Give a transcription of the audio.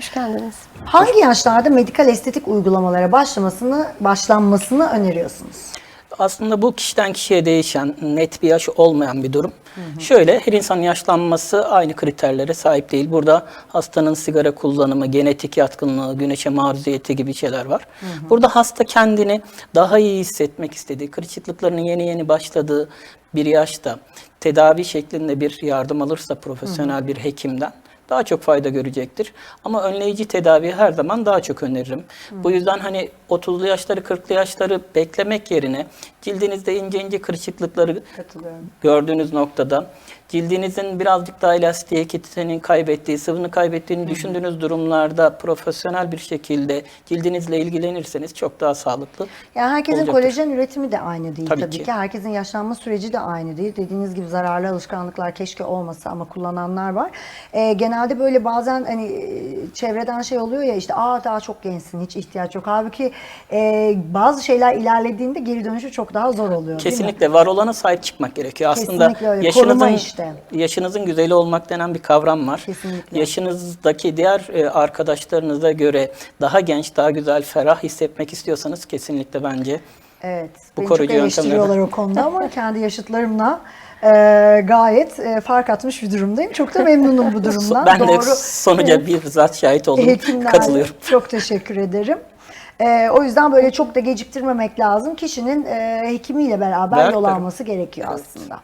Hoş geldiniz. Hangi yaşlarda medikal estetik uygulamalara başlamasını başlanmasını öneriyorsunuz? Aslında bu kişiden kişiye değişen, net bir yaş olmayan bir durum. Şöyle, her insanın yaşlanması aynı kriterlere sahip değil. Burada hastanın sigara kullanımı, genetik yatkınlığı, güneşe maruziyeti gibi şeyler var. Burada hasta kendini daha iyi hissetmek istediği, kırışıklıklarının yeni yeni başladığı bir yaşta tedavi şeklinde bir yardım alırsa profesyonel bir hekimden daha çok fayda görecektir. Ama önleyici tedavi her zaman daha çok öneririm. Bu yüzden hani 30'lu yaşları 40'lı yaşları beklemek yerine cildinizde ince ince kırışıklıkları gördüğünüz noktada cildinizin birazcık daha elastikiyetini kaybettiği, sıvını kaybettiğini düşündüğünüz durumlarda profesyonel bir şekilde cildinizle ilgilenirseniz çok daha sağlıklı Yani herkesin olacaktır. kolajen üretimi de aynı değil tabii, Tabii ki. ki. Herkesin yaşlanma süreci de aynı değil. Dediğiniz gibi zararlı alışkanlıklar keşke olmasa ama kullananlar var. Ee, genelde böyle bazen hani e, çevreden şey oluyor ya işte aa daha çok gençsin hiç ihtiyaç yok. Halbuki e, bazı şeyler ilerlediğinde geri dönüşü çok daha zor oluyor? Kesinlikle var olana sahip çıkmak gerekiyor. Aslında Kesinlikle öyle. yaşınızın Koruma işte. yaşınızın güzeli olmak denen bir kavram var. Kesinlikle. Yaşınızdaki diğer e, arkadaşlarınıza göre daha genç, daha güzel, ferah hissetmek istiyorsanız kesinlikle bence Evet. Bu beni koruyucu çok eleştiriyorlar o konuda ama kendi yaşıtlarımla e, gayet e, fark atmış bir durumdayım. Çok da memnunum bu durumdan. ben de Doğru. sonuca bir zat şahit oldum. Hekimler Katılıyorum. çok teşekkür ederim. Ee, o yüzden böyle çok da geciktirmemek lazım. Kişinin e, hekimiyle beraber Evet, yol alması gerekiyor aslında.